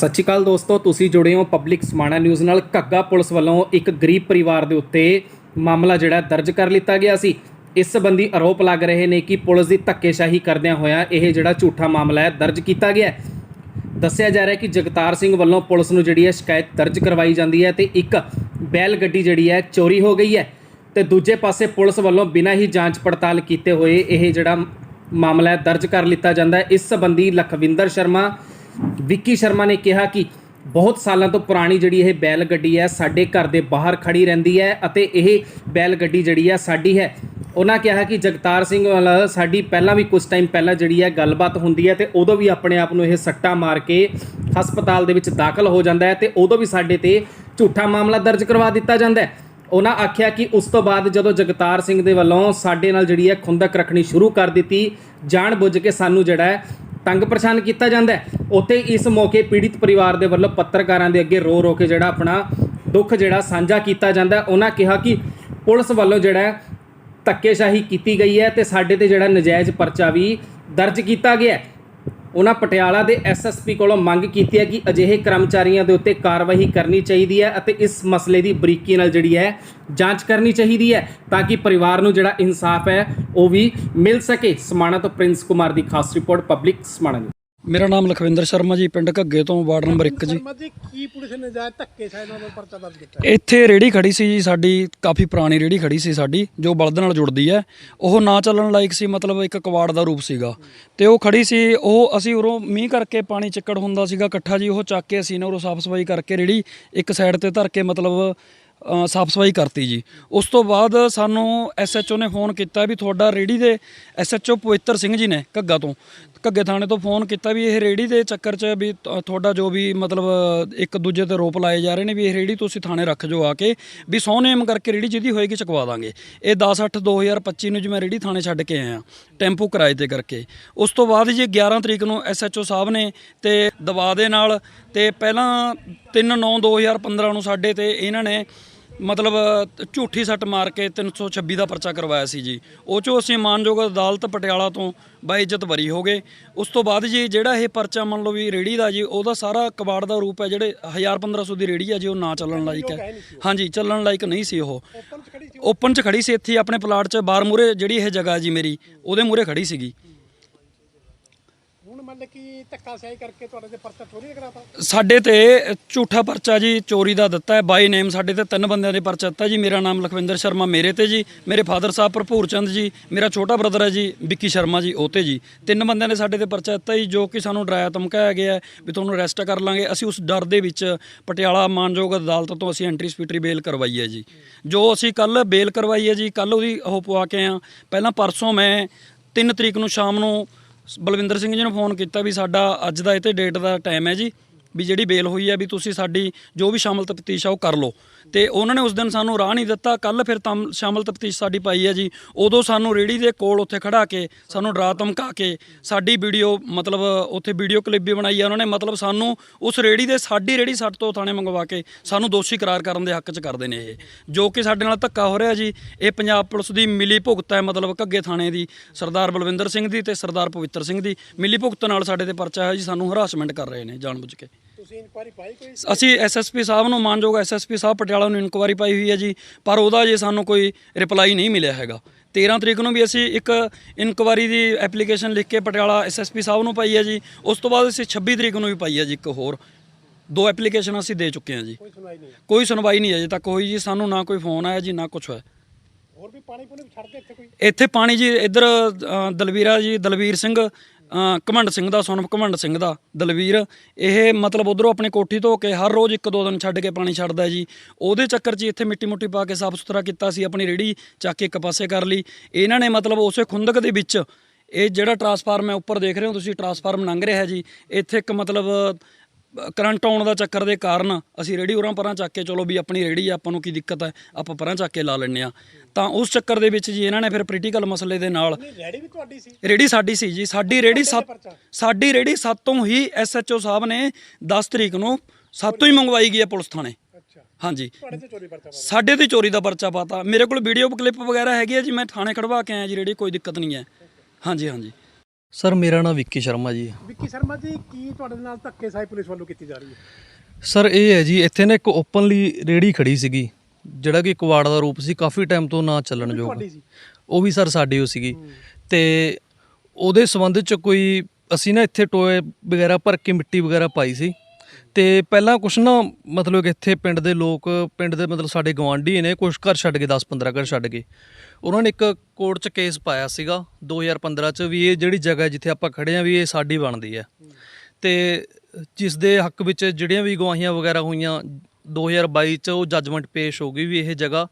ਸਤਿ ਸ਼੍ਰੀ ਅਕਾਲ ਦੋਸਤੋ, ਤੁਸੀਂ ਜੁੜੇ ਹੋ ਪਬਲਿਕ ਸਮਾਣਾ ਨਿਊਜ਼ ਨਾਲ। ਘੱਗਾ ਪੁਲਿਸ ਵੱਲੋਂ ਇੱਕ ਗਰੀਬ ਪਰਿਵਾਰ ਦੇ ਉੱਤੇ ਮਾਮਲਾ ਜਿਹੜਾ ਦਰਜ ਕਰ ਲਿੱਤਾ ਗਿਆ ਸੀ। ਇਸ ਸੰਬੰਧੀ ਆਰੋਪ ਲੱਗ ਰਹੇ ਨੇ ਕਿ ਪੁਲਿਸ ਦੀ ਧੱਕੇਸ਼ਾਹੀ ਕਰਦਿਆਂ ਹੋਇਆ ਇਹ ਜਿਹੜਾ ਝੂਠਾ ਮਾਮਲਾ ਹੈ, ਦਰਜ ਕੀਤਾ ਗਿਆ ਦੱਸਿਆ ਜਾ ਰਿਹਾ ਕਿ ਜਗਤਾਰ ਸਿੰਘ ਵੱਲੋਂ ਪੁਲਿਸ ਨੂੰ ਜਿਹੜੀ ਹੈ, ਸ਼ਿਕਾਇਤ ਦਰਜ ਕਰਵਾਈ ਜਾਂਦੀ ਹੈ ਤੇ ਇੱਕ ਬੈਲ ਗੱਡੀ ਜਿਹੜੀ ਹੈ, ਚੋਰੀ ਹੋ ਗਈ ਹੈ। ਤੇ ਦੂਜੇ ਪਾਸੇ ਪੁਲਿਸ ਵੱਲੋਂ ਬਿਨਾਂ ਹੀ ਜਾਂਚ ਪੜਤਾਲ ਕੀਤੇ ਹੋਏ ਇਹ ਜਿਹੜਾ ਮਾਮਲਾ ਦਰਜ ਕਰ ਲਿੱਤਾ ਜਾਂਦਾ ਹੈ। ਇਸ ਸੰਬੰਧੀ ਲਖਵਿੰਦਰ ਸ਼ਰਮਾ ਵਿੱਕੀ ਸ਼ਰਮਾ ਨੇ ਕਿਹਾ ਕਿ ਬਹੁਤ ਸਾਲਾਂ ਤੋਂ ਪੁਰਾਣੀ ਜਿਹੜੀ ਇਹ ਬੈਲ ਗੱਡੀ ਹੈ, ਸਾਡੇ ਘਰ ਦੇ ਬਾਹਰ ਖੜੀ ਰਹਿੰਦੀ ਹੈ ਅਤੇ ਇਹ ਬੈਲ ਗੱਡੀ ਜਿਹੜੀ ਹੈ ਸਾਡੀ ਹੈ। ਉਹਨਾਂ ਕਿਹਾ ਕਿ ਜਗਤਾਰ ਸਿੰਘ ਵਾਲਾ ਸਾਡੀ ਪਹਿਲਾਂ ਵੀ ਕੁਝ ਟਾਈਮ ਪਹਿਲਾਂ ਜਿਹੜੀ ਹੈ ਗੱਲਬਾਤ ਹੁੰਦੀ ਹੈ ਤੇ ਉਦੋਂ ਵੀ ਆਪਣੇ ਆਪ ਨੂੰ ਇਹ ਸੱਟਾ ਮਾਰ ਕੇ ਹਸਪਤਾਲ ਦੇ ਵਿੱਚ ਦਾਖਲ ਹੋ ਜਾਂਦਾ ਹੈ ਤੇ ਉਦੋਂ ਵੀ ਸਾਡੇ ਤੇ ਝੂਠਾ ਮਾਮਲਾ ਦਰਜ ਕਰਵਾ ਦਿੱਤਾ ਜਾਂਦਾ ਹੈ। ਉਹਨਾਂ ਆਖਿਆ ਕਿ ਉਸ ਤੋਂ ਬਾਅਦ ਜਦੋਂ ਜਗਤਾਰ ਸਿੰਘ ਦੇ ਵੱਲੋਂ ਸਾਡੇ ਨਾਲ ਜਿਹੜੀ ਹੈ ਖੁੰਦਕ ਰੱਖਣੀ ਸ਼ੁਰੂ ਕਰ ਦਿੱਤੀ ਜਾਣ ਬੁੱਝ ਕੇ ਸਾਨੂੰ ਜਿਹੜਾ ਤੰਗ ਪਰੇਸ਼ਾਨ ਕੀਤਾ ਜਾਂਦਾ ਹੈ। ਉੱਥੇ ਇਸ ਮੌਕੇ ਪੀੜਿਤ ਪਰਿਵਾਰ ਦੇ ਵੱਲੋਂ ਪੱਤਰਕਾਰਾਂ ਦੇ ਅੱਗੇ ਰੋ ਰੋ ਕੇ ਜਿਹੜਾ ਆਪਣਾ ਦੁੱਖ ਜਿਹੜਾ ਸਾਂਝਾ ਕੀਤਾ ਜਾਂਦਾ ਉਹਨਾਂ ਕਿਹਾ ਕਿ ਪੁਲਿਸ ਵੱਲੋਂ ਜਿਹੜਾ ਧੱਕੇਸ਼ਾਹੀ ਕੀਤੀ ਗਈ ਹੈ ਤੇ ਸਾਡੇ ਤੇ ਜਿਹੜਾ ਨਜਾਇਜ਼ ਪਰਚਾ ਵੀ ਦਰਜ ਕੀਤਾ ਗਿਆ ਉਹਨਾਂ ਪਟਿਆਲਾ ਦੇ ਐਸਐਸਪੀ ਕੋਲੋਂ ਮੰਗ ਕੀਤੀ ਹੈ ਕਿ ਅਜਿਹੇ ਕਰਮਚਾਰੀਆਂ ਦੇ ਉੱਤੇ ਕਾਰਵਾਈ ਕਰਨੀ ਚਾਹੀਦੀ ਹੈ ਅਤੇ ਇਸ ਮਸਲੇ ਦੀ ਬਰੀਕੀ ਨਾਲ ਜਿਹੜੀ ਹੈ ਜਾਂਚ ਕਰਨੀ ਚਾਹੀਦੀ ਹੈ ਤਾਂ ਕਿ ਪਰਿਵਾਰ ਨੂੰ ਜਿਹੜਾ ਇਨਸਾਫ ਹੈ ਉਹ ਵੀ ਮਿਲ ਸਕੇ। ਸਮਾਣਾ ਤੋਂ ਪ੍ਰਿੰਸ ਕੁਮਾਰ ਦੀ ਖਾਸ ਰਿਪੋਰਟ, ਪਬਲਿਕ ਸਮਾਣਾ ਮੇਰਾ ਨਾਮ ਲਖਵਿੰਦਰ ਸ਼ਰਮਾ ਜੀ ਪਿੰਡ ਘੱਗੇ ਤੋਂ ਵਾਰਡ ਨੰਬਰ 1 ਜੀ। ਸ਼ਰਮਾ ਜੀ ਕੀ ਪੁਲਿਸ ਨੇ ਨਜਾਇਜ਼ ਧੱਕੇ ਸਾਇਦ ਨਾਲ ਪਰਚਾ ਦਰਜ ਕੀਤਾ? ਇੱਥੇ ਰੇੜੀ ਖੜੀ ਸੀ ਜੀ ਸਾਡੀ ਕਾਫੀ ਪੁਰਾਣੀ ਰੇੜੀ ਖੜੀ ਸੀ ਸਾਡੀ ਜੋ ਬਲਦ ਨਾਲ ਜੁੜਦੀ ਹੈ। ਉਹ ਨਾ ਚੱਲਣ ਲਾਇਕ ਸੀ ਮਤਲਬ ਇੱਕ ਕਵਾੜ ਦਾ ਰੂਪ ਸੀਗਾ। ਤੇ ਉਹ ਖੜੀ ਸੀ ਉਹ ਅਸੀਂ ਉਰੋਂ ਮੀਂਹ ਕਰਕੇ ਪਾਣੀ ਚਿੱਕੜ ਹੁੰਦਾ ਸੀਗਾ ਇਕੱਠਾ ਜੀ ਉਹ ਚੱਕ ਕੇ ਅਸੀਂ ਨਾ ਉਰੋਂ ਸਾਫ਼ ਸਫ਼ਾਈ ਕਰਕੇ ਰੇੜੀ ਇੱਕ ਸਾਈਡ ਤੇ ਧਰ ਕੇ ਮਤਲਬ ਸਾਫ਼ ਸਫ਼ਾਈ ਕਰਤੀ ਜੀ। ਉਸ ਤੋਂ ਬਾਅਦ ਸਾਨੂੰ ਐਸਐਚਓ ਨੇ ਫੋਨ ਕੀਤਾ ਵੀ ਤੁਹਾਡਾ ਰੇੜੀ ਦੇ ਐਸਐਚਓ ਪਵਿੱਤਰ ਸਿੰਘ ਜੀ ਨੇ ਘੱਗਾ ਤੋਂ। ਘੱਗੇ ਥਾਣੇ ਤੋਂ ਫੋਨ ਕੀਤਾ ਵੀ ਇਹ ਰੇੜੀ ਦੇ ਚੱਕਰ 'ਚ ਵੀ ਤੁਹਾਡਾ ਜੋ ਵੀ ਮਤਲਬ ਇੱਕ ਦੂਜੇ ਤੇ ਰੋਪ ਲਾਏ ਜਾ ਰਹੇ ਨੇ ਵੀ ਇਹ ਰੇੜੀ ਤੁਸੀਂ ਥਾਣੇ ਰੱਖ ਜੋ ਆ ਕੇ ਵੀ ਸੌ ਨੇਮ ਕਰਕੇ ਰੇੜੀ ਜਿਹਦੀ ਹੋਏਗੀ ਚਕਵਾ ਦਾਂਗੇ। ਇਹ 10 8 2025 ਨੂੰ ਜਿਵੇਂ ਰੇੜੀ ਥਾਣੇ ਛੱਡ ਕੇ ਆਇਆ ਟੈਂਪੂ ਕਿਰਾਏ ਤੇ ਕਰਕੇ। ਉਸ ਤੋਂ ਬਾਅਦ ਜੀ 11 ਤਰੀਕ ਨੂੰ ਐਸਐਚਓ ਸਾਹਿਬ ਨੇ ਤੇ ਦਬਾਅ ਦੇ ਨਾਲ ਤੇ ਪਹਿਲਾਂ 3 9 2015 ਨੂੰ ਸਾਡੇ ਤੇ ਇਹਨਾਂ ਨੇ ਮਤਲਬ ਝੂਠੀ ਸੱਟ ਮਾਰ ਕੇ 326 ਦਾ ਪਰਚਾ ਕਰਵਾਇਆ ਸੀ ਜੀ। ਉਹ ਚੋਂ ਅਸੀਂ ਮਾਨਯੋਗ ਅਦਾਲਤ ਪਟਿਆਲਾ ਤੋਂ ਬਾਇਜ਼ਤ ਬਰੀ ਹੋ ਗਏ। ਉਸ ਤੋਂ ਬਾਅਦ ਜੀ ਜਿਹੜਾ ਇਹ ਪਰਚਾ ਮੰਨ ਲਓ ਵੀ ਰੇੜੀ ਦਾ ਜੀ ਉਹਦਾ ਸਾਰਾ ਕਬਾੜ ਦਾ ਰੂਪ ਹੈ ਜਿਹੜੇ 1000 1500 ਦੀ ਰੇੜੀ ਹੈ ਜੀ ਉਹ ਨਾ ਚੱਲਣ ਲਾਇਕ ਹੈ। ਹਾਂਜੀ ਚੱਲਣ ਲਾਇਕ ਨਹੀਂ ਸੀ ਉਹ। ਓਪਨ ਚ ਖੜੀ ਸੀ ਇੱਥੇ ਆਪਣੇ ਪਲਾਟ 'ਚ ਬਾਰ ਮੂਰੇ ਜਿਹੜੀ ਇਹ ਜਗ੍ਹਾ ਜੀ ਮੇਰੀ ਉਹਦੇ ਮੂਰੇ ਖੜੀ ਸੀਗੀ। ਹੁਣ ਕਿ ਧੱਕਾ ਕਰਕੇ ਤੁਹਾਡੇ ਤੇ ਪਰਚਾ ਚੋਰੀ ਕਰਾਤਾ? ਸਾਡੇ ਤੇ ਝੂਠਾ ਪਰਚਾ ਜੀ, ਚੋਰੀ ਦਾ ਦਿੱਤਾ ਹੈ। ਬਾਈ ਨੇਮ ਸਾਡੇ ਤੇ ਤਿੰਨ ਬੰਦਿਆਂ ਦੇ ਪਰਚਾ ਦਿੱਤਾ ਜੀ। ਮੇਰਾ ਨਾਮ ਲਖਵਿੰਦਰ ਸ਼ਰਮਾ, ਮੇਰੇ ਤੇ ਜੀ। ਮੇਰੇ ਫਾਦਰ ਸਾਹਿਬ ਭਰਪੂਰ ਚੰਦ ਜੀ, ਮੇਰਾ ਛੋਟਾ ਬ੍ਰਦਰ ਹੈ ਜੀ, ਵਿੱਕੀ ਸ਼ਰਮਾ ਜੀ, ਉਹ ਤੇ ਜੀ। ਤਿੰਨ ਬੰਦਿਆਂ ਨੇ ਸਾਡੇ ਤੇ ਪਰਚਾ ਦਿੱਤਾ ਜੀ, ਜੋ ਕਿ ਸਾਨੂੰ ਡਰਾਇਆ ਧਮਕਾਇਆ ਗਿਆ ਹੈ ਵੀ ਤੁਹਾਨੂੰ ਅਰੈਸਟ ਕਰ ਲਾਂਗੇ। ਅਸੀਂ ਉਸ ਡਰ ਦੇ ਵਿੱਚ ਪਟਿਆਲਾ ਮਾਨਯੋਗ ਅਦਾਲਤ ਤੋਂ ਅਸੀਂ ਐਂਟਰੀ ਸਪੀਟਰੀ ਬੇਲ ਕਰਵਾਈ ਹੈ ਜੀ। ਜੋ ਅਸੀਂ ਕੱਲ ਬੇਲ ਕਰਵਾਈ ਹੈ ਜੀ ਕੱਲ ਉਹਦੀ ਉਹ ਪਵਾ ਕੇ ਆ ਪਹਿਲਾਂ ਪਰਸੋਂ ਮੈਂ 3 ਤਰੀਕ ਨੂੰ ਸ਼ਾਮ ਨੂੰ ਬਲਵਿੰਦਰ ਸਿੰਘ ਜੀ ਨੂੰ ਫੋਨ ਕੀਤਾ ਵੀ ਸਾਡਾ ਅੱਜ ਦਾ ਇਹ ਤੇ ਡੇਟ ਦਾ ਟਾਈਮ ਹੈ ਜੀ। ਵੀ ਜਿਹੜੀ ਬੇਲ ਹੋਈ ਹੈ ਵੀ ਤੁਸੀਂ ਸਾਡੀ ਜੋ ਵੀ ਸ਼ਾਮਲ ਤਫਤੀਸ਼ ਆ ਉਹ ਕਰ ਲਓ। ਤੇ ਉਹਨਾਂ ਨੇ ਉਸ ਦਿਨ ਸਾਨੂੰ ਰਾਹ ਨਹੀਂ ਦਿੱਤਾ। ਕੱਲ ਫਿਰ ਤਮ ਸ਼ਾਮਲ ਤਫਤੀਸ਼ ਸਾਡੀ ਪਾਈ ਹੈ ਜੀ। ਉਦੋਂ ਸਾਨੂੰ ਰੇੜੀ ਦੇ ਕੋਲ ਉੱਥੇ ਖੜਾ ਕੇ ਸਾਨੂੰ ਡਰਾ ਧਮਕਾ ਕੇ ਸਾਡੀ ਵੀਡੀਓ ਮਤਲਬ ਉੱਥੇ ਵੀਡੀਓ ਕਲਿੱਪ ਵੀ ਬਣਾਈ ਹੈ ਉਹਨਾਂ ਨੇ। ਮਤਲਬ ਸਾਨੂੰ ਉਸ ਰੇੜੀ ਦੇ ਸਾਡੀ ਰੇੜੀ ਸੱਟ ਤੋਂ ਥਾਣੇ ਮੰਗਵਾ ਕੇ ਸਾਨੂੰ ਦੋਸ਼ੀ ਕਰਾਰ ਕਰਨ ਦੇ ਹੱਕ 'ਚ ਕਰਦੇ ਨੇ ਇਹ। ਜੋ ਕਿ ਸਾਡੇ ਨਾਲ ਧੱਕਾ ਹੋ ਰਿਹਾ ਜੀ। ਇਹ ਪੰਜਾਬ ਪੁਲਿਸ ਦੀ ਮਿਲੀ ਭੁਗਤ ਹੈ ਮਤਲਬ ਘੱਗੇ ਥਾਣੇ ਦੀ। ਸਰਦਾਰ ਬਲਵਿੰਦਰ ਸਿੰਘ ਦੀ ਤੇ ਸਰਦਾਰ ਪਵਿੱਤਰ ਸਿੰਘ ਦੀ। ਮਿਲੀ ਭੁਗਤ ਨਾਲ ਸਾਡੇ ਤੇ ਪਰਚਾ ਹੈ ਜੀ। ਸਾਨੂੰ ਹਰਾਸਮੈਂਟ ਕਰ ਰਹੇ ਨੇ ਜਾਣਬੁੱਝ ਕੇ। ਤੁਸੀਂ ਇਨਕੁਆਰੀ ਪਾਈ ਕੋਈ ਅਸੀਂ ਐਸਐਸਪੀ ਸਾਹਿਬ ਨੂੰ ਮਾਨਯੋਗ ਐਸਐਸਪੀ ਸਾਹਿਬ ਪਟਿਆਲਾ ਨੂੰ ਇਨਕੁਆਰੀ ਪਾਈ ਹੋਈ ਹੈ ਜੀ ਪਰ ਉਹਦਾ ਜੇ ਸਾਨੂੰ ਕੋਈ ਰਿਪਲਾਈ ਨਹੀਂ ਮਿਲਿਆ ਹੈਗਾ। 13 ਤਰੀਕ ਨੂੰ ਵੀ ਅਸੀਂ ਇੱਕ ਇਨਕੁਆਰੀ ਦੀ ਐਪਲੀਕੇਸ਼ਨ ਲਿਖ ਕੇ ਪਟਿਆਲਾ ਐਸਐਸਪੀ ਸਾਹਿਬ ਨੂੰ ਪਾਈ ਹੈ ਜੀ ਉਸ ਤੋਂ ਬਾਅਦ ਅਸੀਂ 26 ਤਰੀਕ ਨੂੰ ਵੀ ਪਾਈ ਹੈ ਜੀ ਇੱਕ ਹੋਰ। ਦੋ ਐਪਲੀਕੇਸ਼ਨ ਅਸੀਂ ਦੇ ਚੁੱਕੇ ਹਾਂ ਜੀ। ਕੋਈ ਸੁਣਵਾਈ ਨਹੀਂ। ਕੋਈ ਸੁਣਵਾਈ ਨਹੀਂ ਅਜੇ ਤੱਕ ਹੋਈ ਜੀ ਸਾਨੂੰ ਨਾ ਕੋਈ ਫੋਨ ਆਇਆ ਜੀ ਨਾ ਕੁਝ ਹੋਇਆ। ਹੋਰ ਵੀ ਪਾਣੀ ਪੂਣੀ ਛੱਡਦੇ ਇੱਥੇ ਕੋਈ? ਇੱਥੇ ਪਾਣੀ ਜੀ ਇੱਧਰ ਦਲਵੀਰਾ ਜੀ ਦਲਵੀਰ ਸਿੰਘ ਅ, ਘਮੰਡ ਸਿੰਘ ਦਾ ਸੋਨਮ ਘਮੰਡ ਸਿੰਘ ਦਾ ਦਲਵੀਰ। ਇਹ ਮਤਲਬ ਉਧਰੋਂ ਆਪਣੀ ਕੋਠੀ ਧੋ ਕੇ ਹਰ ਰੋਜ਼ ਇੱਕ ਦੋ ਦਿਨ ਛੱਡ ਕੇ ਪਾਣੀ ਛੱਡਦਾ ਜੀ। ਉਹਦੇ ਚੱਕਰ 'ਚ ਹੀ ਇੱਥੇ ਮਿੱਟੀ ਮੁੱਟੀ ਪਾ ਕੇ ਸਾਫ਼ ਸੁਥਰਾ ਕੀਤਾ ਸੀ ਆਪਣੀ ਰੇੜੀ ਚੱਕ ਕੇ ਇੱਕ ਪਾਸੇ ਕਰ ਲਈ। ਇਹਨਾਂ ਨੇ ਮਤਲਬ ਉਸੇ ਖੁੰਦਕ ਦੇ ਵਿੱਚ ਇਹ ਜਿਹੜਾ ਟਰਾਂਸਫਾਰਮ ਹੈ ਉੱਪਰ ਦੇਖ ਰਹੇ ਹੋ ਤੁਸੀਂ ਟਰਾਂਸਫਾਰਮ ਲੰਘ ਰਿਹਾ ਜੀ। ਇੱਥੇ ਇੱਕ ਮਤਲਬ ਕਰੰਟ ਆਉਣ ਦਾ ਚੱਕਰ ਦੇ ਕਾਰਨ ਅਸੀਂ ਰੇੜੀ ਉਰਾਂ ਪਰਾਂ ਚੱਕ ਕੇ ਚਲੋ ਵੀ ਆਪਣੀ ਰੇੜੀ ਆ ਆਪਾਂ ਨੂੰ ਕੀ ਦਿੱਕਤ ਹੈ ਆਪਾਂ ਪਰਾਂ ਚੱਕ ਕੇ ਲਾ ਲੈਂਦੇ ਆ। ਤਾਂ ਉਸ ਚੱਕਰ ਦੇ ਵਿੱਚ ਜੀ ਇਹਨਾਂ ਨੇ ਫਿਰ ਪ੍ਰੀਟੀਕਲ ਮਸਲੇ ਦੇ ਨਾਲ ਰੈਡੀ ਵੀ ਤੁਹਾਡੀ ਸੀ। ਰੇੜੀ ਸਾਡੀ ਸੀ ਜੀ। ਸਾਡੀ ਰੇੜੀ ਸੱਤ ਸਾਡੀ ਰੇੜੀ ਸੱਤੋਂ ਹੀ ਐਸਐਚਓ ਸਾਹਿਬ ਨੇ 10 ਤਰੀਕ ਨੂੰ ਸਾਤੋਂ ਹੀ ਮੰਗਵਾਈ ਗਈ ਹੈ ਪੁਲਿਸ ਥਾਣੇ। ਅੱਛਾ। ਹਾਂਜੀ। ਤੇ ਸਾਡੇ ਤੇ ਚੋਰੀ ਦਾ ਪਰਚਾ ਪਾਤਾ। ਮੇਰੇ ਕੋਲ ਵੀਡੀਓ ਕਲਿੱਪ ਵਗੈਰਾ ਹੈਗੀ ਹੈ ਜੀ ਮੈਂ ਥਾਣੇ ਖੜਵਾ ਕੇ ਆਇਆ ਜੀ ਰੇੜੀ ਕੋਈ ਦਿੱਕਤ ਨਹੀਂ ਹੈ। ਹਾਂਜੀ ਹਾਂਜੀ। ਸਰ ਮੇਰਾ ਨਾਮ ਵਿੱਕੀ ਸ਼ਰਮਾ ਜੀ ਵਿੱਕੀ ਸ਼ਰਮਾ ਜੀ ਕੀ ਤੁਹਾਡੇ ਨਾਲ ਧੱਕੇ ਸਾਈ ਪੁਲਿਸ ਵੱਲੋਂ ਕੀਤੀ ਜਾ ਰਹੀ ਹੈ? ਸਰ ਇਹ ਹੈ ਜੀ ਇੱਥੇ ਨਾ ਇੱਕ ਓਪਨਲੀ ਰੇੜੀ ਖੜੀ ਸੀਗੀ ਜਿਹੜਾ ਕਿ ਕੁਵਾੜ ਦਾ ਰੂਪ ਸੀ ਕਾਫੀ ਟਾਈਮ ਤੋਂ ਨਾ ਚੱਲਣ ਯੋਗ। ਤੁਹਾਡੀ ਸੀ? ਉਹ ਵੀ ਸਰ ਸਾਡੀ ਹੋ ਸੀਗੀ। ਤੇ ਉਹਦੇ ਸੰਬੰਧ ਚ ਕੋਈ ਅਸੀਂ ਨਾ ਇੱਥੇ ਟੋਏ ਵਗੈਰਾ ਭਰ ਕੇ ਮਿੱਟੀ ਵਗੈਰਾ ਪਾਈ ਸੀ। ਤੇ ਪਹਿਲਾਂ ਕੁਛ ਨਾ ਮਤਲਬ ਕਿ ਇੱਥੇ ਪਿੰਡ ਦੇ ਲੋਕ, ਪਿੰਡ ਦੇ ਮਤਲਬ ਸਾਡੇ ਗਵਾਂਢੀ ਨੇ ਕੁਛ ਘਰ ਛੱਡ ਕੇ 10-15 ਘਰ ਛੱਡ ਗਏ ਉਹਨਾਂ ਨੇ ਇੱਕ ਕੋਰਟ 'ਚ ਕੇਸ ਪਾਇਆ ਸੀਗਾ 2015 'ਚ ਵੀ ਇਹ ਜਿਹੜੀ ਜਗ੍ਹਾ ਜਿੱਥੇ ਆਪਾਂ ਖੜੇ ਆ ਵੀ ਇਹ ਸਾਡੀ ਬਣਦੀ ਹੈ। ਤੇ ਜਿਸ ਦੇ ਹੱਕ ਵਿੱਚ ਜਿਹੜੀਆਂ ਵੀ ਗਵਾਹੀਆਂ ਵਗੈਰਾ ਹੋਈਆਂ 2022 'ਚ ਉਹ ਜੱਜਮੈਂਟ ਪੇਸ਼ ਹੋ ਗਈ ਵੀ ਇਹ ਜਗ੍ਹਾ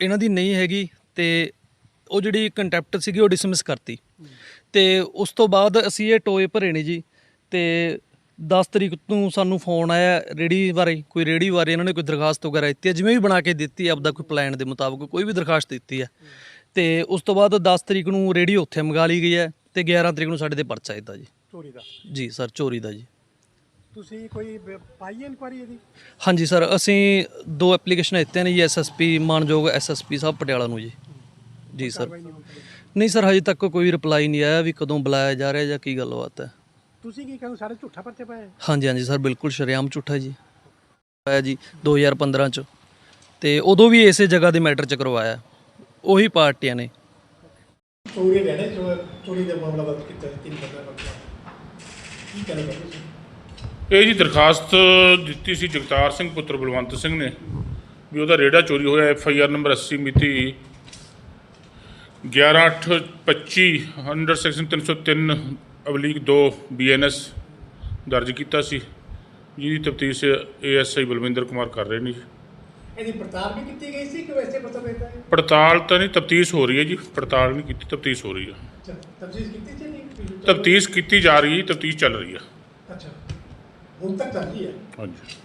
ਇਹਨਾਂ ਦੀ ਨਹੀਂ ਹੈਗੀ ਤੇ ਉਹ ਜਿਹੜੀ ਕੰਟੈਂਪਟ ਸੀਗੀ ਉਹ ਡਿਸਮਿਸ ਕਰਤੀ। ਤੇ ਉਸ ਤੋਂ ਬਾਅਦ ਅਸੀਂ ਇਹ ਟੋਏ ਭਰੇ ਨੇ ਜੀ ਤੇ 10 ਤਰੀਕ ਨੂੰ ਸਾਨੂੰ ਫੋਨ ਆਇਆ ਰੇੜੀ ਬਾਰੇ ਕੋਈ ਰੇੜੀ ਬਾਰੇ ਇਹਨਾਂ ਨੇ ਕੋਈ ਦਰਖਾਸਤ ਵਗੈਰਾ ਦਿੱਤੀ ਹੈ ਜਿਵੇਂ ਵੀ ਬਣਾ ਕੇ ਦਿੱਤੀ ਹੈ ਆਪਦਾ ਕੋਈ ਪਲਾਨ ਦੇ ਮੁਤਾਬਕ ਕੋਈ ਵੀ ਦਰਖਾਸਤ ਦਿੱਤੀ ਹੈ। ਤੇ ਉਸ ਤੋਂ ਬਾਅਦ 10 ਤਰੀਕ ਨੂੰ ਰੇੜੀ ਉੱਥੇ ਮੰਗਾ ਲਈ ਗਈ ਹੈ ਤੇ 11 ਤਰੀਕ ਨੂੰ ਸਾਡੇ ਤੇ ਪਰਚਾ ਦਿੱਤਾ ਜੀ। ਚੋਰੀ ਦਾ? ਜੀ ਸਰ ਚੋਰੀ ਦਾ ਜੀ। ਤੁਸੀਂ ਕੋਈ ਪਾਈ ਇਨਕੁਆਰੀ ਇਹਦੀ? ਹਾਂਜੀ ਸਰ ਅਸੀਂ ਦੋ ਐਪਲੀਕੇਸ਼ਨਾਂ ਦਿੱਤੀਆਂ ਨੇ ਜੀ ਐਸਐਸਪੀ ਮਾਨਯੋਗ ਐਸਐਸਪੀ ਸਾਹਿਬ ਪਟਿਆਲਾ ਨੂੰ ਜੀ। ਜੀ ਸਰ। ਨਹੀਂ ਸਰ ਹਜੇ ਤੱਕ ਕੋਈ ਰਿਪਲਾਈ ਨਹੀਂ ਆਇਆ ਵੀ ਕਦੋਂ ਬੁਲਾਇਆ ਜਾ ਰਿਹਾ ਜਾਂ ਕੀ ਗੱਲਬਾਤ ਹੈ। ਤੁਸੀਂ ਕੀ ਕਹਿੰਦੇ ਸਾਰੇ ਝੂਠਾ ਪਰਚੇ ਪਾਏ ਹਾਂਜੀ ਹਾਂਜੀ ਸਰ ਬਿਲਕੁਲ ਸ਼ਰੇਆਮ ਝੂਠਾ ਜੀ। ਆਇਆ ਜੀ 2015 ਚ। ਤੇ ਉਦੋਂ ਵੀ ਇਸੇ ਜਗ੍ਹਾ ਦੇ ਮੈਟਰ ਚ ਕਰਵਾਇਆ। ਉਹੀ ਪਾਰਟੀਆਂ ਨੇ। ਚੋਰੀ ਰਹਿਣੇ ਚੋਰੀ ਦਾ ਮਾਮਲਾ ਦਰਜ ਕੀਤਾ ਤਿੰਨ ਬੰਦਾ ਪਰਚਾ ਕੀ ਕਰੇਗਾ ਤੁਸੀਂ? ਇਹ ਜੀ ਦਰਖਾਸਤ ਦਿੱਤੀ ਸੀ ਜਗਤਾਰ ਸਿੰਘ ਪੁੱਤਰ ਬਲਵੰਤ ਸਿੰਘ ਨੇ ਵੀ ਉਹਦਾ ਰੇੜਾ ਚੋਰੀ ਹੋਇਆ ਐਫ ਆਈ ਆਰ ਨੰਬਰ 80 ਮਿਤੀ 11825 ਅੰਡਰ ਸੈਕਸ਼ਨ 303 ਅਬਲੀਕ 2 ਬੀਐਨਐਸ ਦਰਜ ਕੀਤਾ ਸੀ। ਜਿਹਦੀ ਤਫਤੀਸ਼ ਏਐਸਆਈ ਬਲਵਿੰਦਰ ਕੁਮਾਰ ਕਰ ਰਹੇ ਨੇ ਜੀ। ਇਹਦੀ ਪੜਤਾਲ ਵੀ ਕੀਤੀ ਗਈ ਸੀ ਕਿ ਵੈਸੇ ਪਤਾ ਪੈਂਦਾ ਹੈ ਪੜਤਾਲ ਤਾਂ ਨਹੀਂ ਤਫਤੀਸ਼ ਹੋ ਰਹੀ ਹੈ ਜੀ। ਪੜਤਾਲ ਨਹੀਂ ਕੀਤੀ ਤਫਤੀਸ਼ ਹੋ ਰਹੀ ਹੈ। ਅੱਛਾ ਤਫਸੀਲ ਕੀਤੀ ਜੀ ਨਹੀਂ ਤਫਤੀਸ਼ ਕੀਤੀ ਜਾ ਰਹੀ ਹੈ ਤਫਤੀਸ਼ ਚੱਲ ਰਹੀ ਹੈ। ਅੱਛਾ ਹੁਣ ਤੱਕ ਚੱਲ ਰਹੀ ਹੈ? ਹਾਂਜੀ।